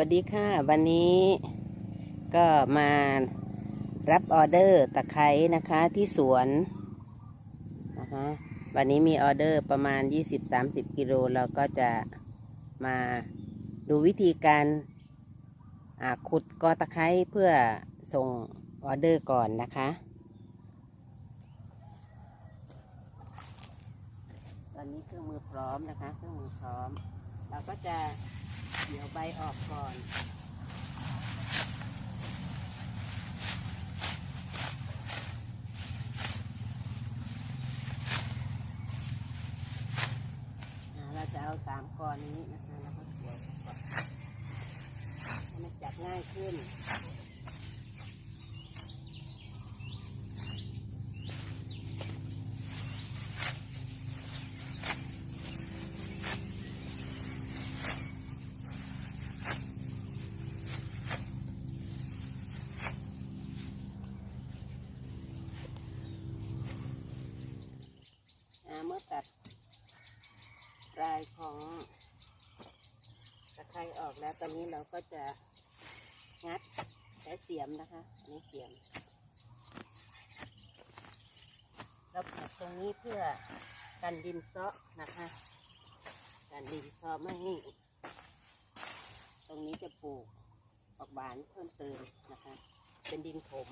วัสดีค่ะ วันนี้ก็มารับออเดอร์ตะไคร้นะคะที่สวนนะคะวันนี้มีออเดอร์ประมาณ 20-30 กิโลเราก็จะมาดูวิธีการขุดกอตะไคร้เพื่อส่งออเดอร์ก่อนนะคะ ตอนนี้เครื่องมือพร้อมนะคะ เครื่องมือพร้อม เราก็จะ เดี๋ยวใบออกก่อน อ่าเราจะเอาสามก้อนนี้นะคะแล้วก็เกี่ยวก่อนให้มันจับง่ายขึ้น อ่าเมื่อตัดปลายของตะไคร้ออกแล้ว ตอนนี้เราก็จะงัดใช้เสียมนะคะอันนี้เสียม เราปลูกตรงนี้เพื่อกันดินเซาะนะคะ กันดินเซาะไม่ให้ตรงนี้จะปลูกออกบานเพิ่มเติมนะคะ เป็นดินถม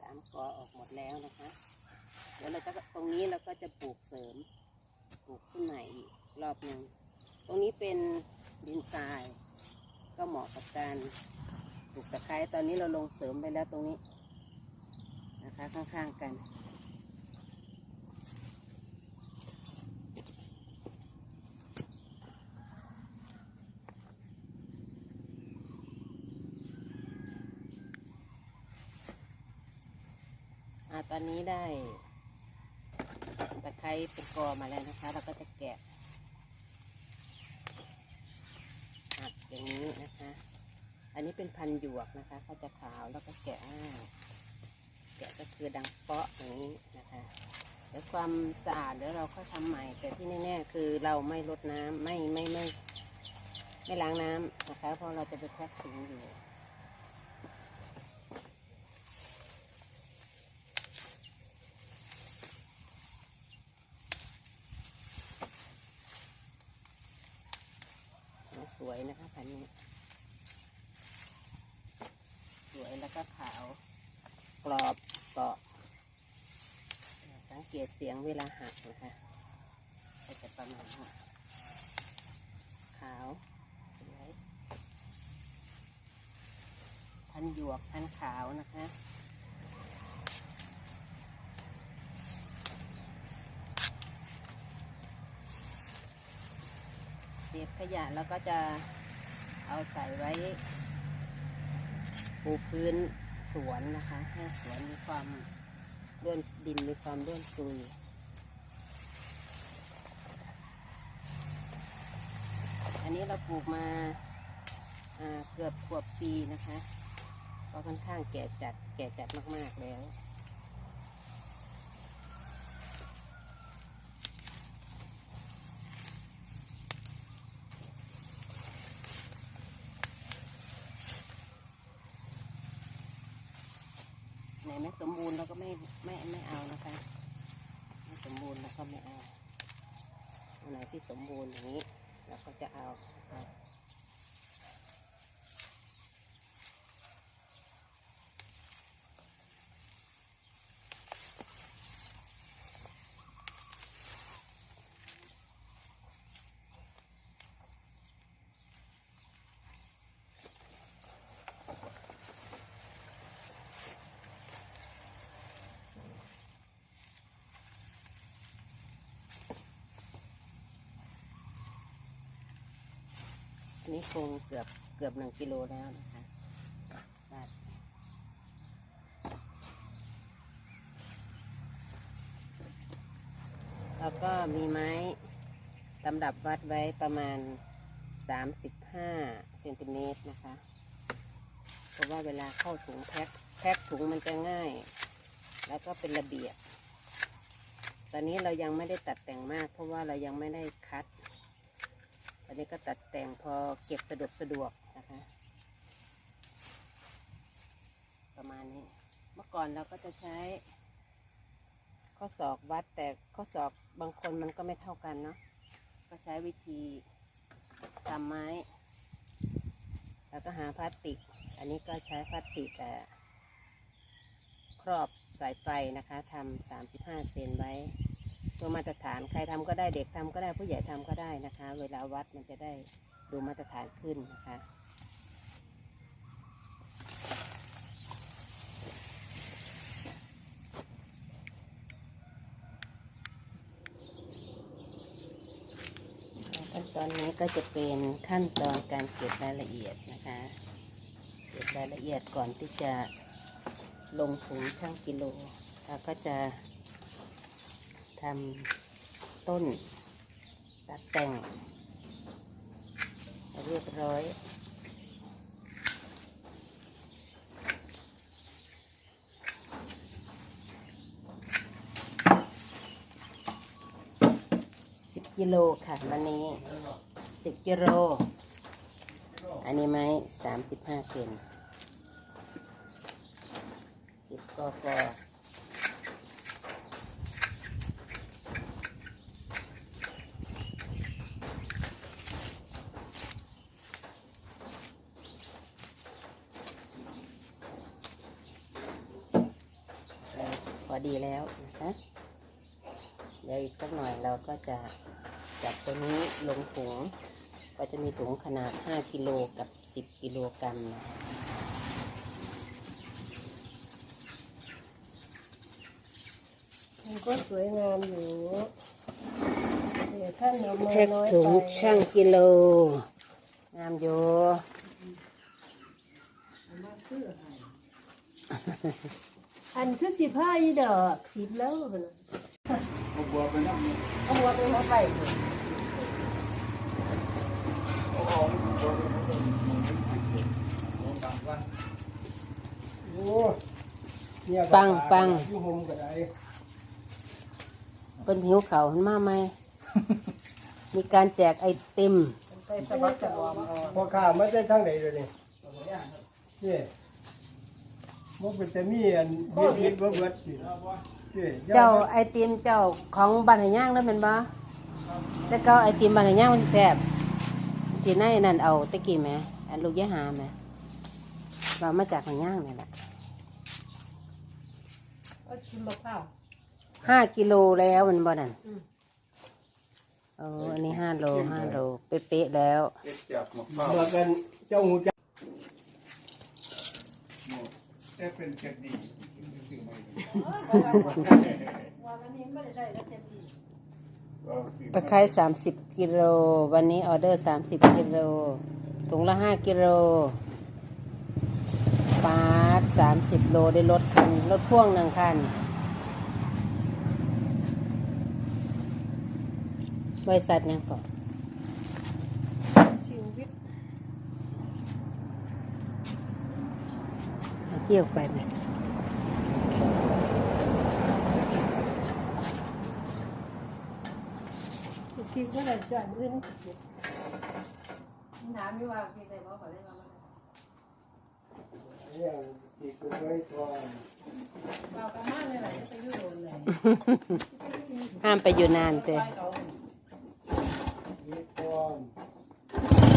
สามกอออกหมด แล้วนะคะเดี๋ยวเราจะตรงนี้เราก็จะปลูกเสริมปลูกขึ้นใหม่อีกรอบหนึ่งตรงนี้เป็นดินทราย ก็เหมาะกับการปลูกตะไคร้ตอนนี้เราลงเสริมไปแล้วตรงนี้นะคะข้างๆกัน ตอนนี้ได้ตะไคร้เป็นกอมาแล้วนะคะ เราก็จะแกะหักอย่างนี้นะคะ อันนี้เป็นพันหยวกนะคะเขาจะขาวแล้วก็แกะง่ายแกะก็คือดังเปาะอย่างนี้นะคะเดี๋ยวความสะอาดเดี๋ยวเราค่อยทำใหม่ แต่ที่แน่ๆคือเราไม่ลดน้ำไม่ไม่ไม่ไม่ล้างน้ำนะคะ เพราะเราจะไปแพ็คถุงอยู่ ส วยนะคะพันนี้ สวยแล้วก็ขาวกรอบเกาะสังเกตเสียงเวลาหักนะคะก็จะประมาณนี้ขาวสวยพันหยวกพันขาวนะคะ ษขยะแล้วก็จะเอาใส่ไว้ปูพื้นสวนนะคะ ให้สวนมีความร่วนดินมีความร่วนซุยอันนี้เราปลูกมาอ่าเกือบขวบปีนะคะ ก็ค่อนข้างแก่จัดแก่จัดมาก ๆ แล้ว นไม่สมบูรณ์เราก็ไม่ไม่ไม่เอานะคะไม่สมบูรณ์เราก็ไม่เอาอันไหนที่สมบูรณ์อย่างนี้เราก็จะเอาเอา นี้คงเกือบเกือบหนึ่งกิโลแล้วนะคะตัดแล้วก็มีไม้ตำรับวัดไว้ประมาณ 35เซนติเมตรนะคะ เพราะว่าเวลาเข้าถุงแพ็คแพ็คถุงมันจะง่าย แล้วก็เป็นระเบียบ ตอนนี้เรายังไม่ได้ตัดแต่งมาก เพราะว่าเรายังไม่ได้คัด อันนี้ก็ตัดแต่งพอเก็บสะดวกสะดวกนะคะ ประมาณนี้ เมื่อก่อนเราก็จะใช้ ข้อศอกวัดแต่ข้อศอกบางคนมันก็ไม่เท่ากันเนาะก็ใช้วิธีทำไม้ แล้วก็หาพลาสติก อันนี้ก็ใช้พลาสติกแต่ครอบสายไฟนะคะทำสามสิบห้าเซนไว้ ตัวมาตรฐานใครทำก็ได้เด็กทำก็ได้ผู้ใหญ่ทำก็ได้นะคะ เวลาวัดมันจะได้ดูมาตรฐานขึ้นนะคะขั้นตอนนี้ก็จะเป็นขั้นตอนการเก็บรายละเอียดนะคะ เก็บรายละเอียดก่อนที่จะลงถุงช่างกิโลเราก็จะ ทำต้นตัดแต่ง เรียบร้อย สิบกิโลค่ะวันนี้สิบกิโล อันนี้ไม้สามสิบห้าเซนสิบกกพอ ดีแล้วนะคะเดี๋ยวอีกสักหน่อยเราก็จะจับตัวนี้ลงถุง ก็จะมีถุงขนาด 5 กิโลกับ 10 กิโลกรัมนะมันก็สวยงามอยู่เดี๋ยวท่านเอามาแพ็คน้อยถุงไปช่างกิโล งามอยู่อั อันคือสิบห้าอีดอกสิบแล้วพุ่นน่ะเอาบัวไปนั่งเอาหัวไปหัวไปเอาออกบัวไปนั่งมันเป็นสิบเอ็ดโอ้ต่างกันโอ้เนี่ยปังปัง อยู่หมก็ได้เป็นหิวเขาวเห็นมาไหม มีการแจกไอติม ไปสะบัดสะบอมเอาพอข้ามาได้ทางไหนเลยนี่นี่ นเป็นแต่มีอันเบียดเบียดบ่เบิดนี่นี่เจ้าไอติมเจ้าของบ้านไหย่างแล้วเป็นบ่แต่เก็ไอติมบ้านไหย่างมันแซ่บที่ไหนนั่นเอาตะกี้ไหมอันลูกยะหาไหมเรามาจากไหย่างนี่แหละเอาชิมมะพร้าวห้ากิโลแล้วมันบ่นั่นอืมโอ้อันนี้ห้าโลห้าโลเป๊ะๆแล้วเอ็ดจับมะพร้าวเมื่อกันเจ้าหูจักหมด เอ๊ะเป็นเจ็ดดีถึงไหม่ตะไคร้สามสิบกิโล วันนี้ออเดอร์สามสิบกิโล ถุงละห้ากิโลปาดสามสิบโลได้รถคัน รถพ่วงหนึ่งคันบริษัทยังก่อนชีวิต เอาเกี่ยวไปไหมคิดว่าอะไรจ่ายอื่นถามอยู่ว่าคิดได้บ่ขอเล่นมาเนี่ยอีกไว้ก่อนเรากระมาเลยแหละจะไปอยู่โดนเลยห้ามไปอยู่นานเต้ อีกก่อน หืม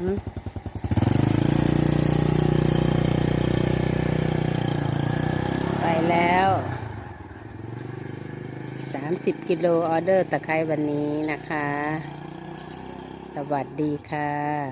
ไปแล้วสามสิบกิโลออเดอร์ตะไคร้วันนี้นะคะ สวัสดีค่ะ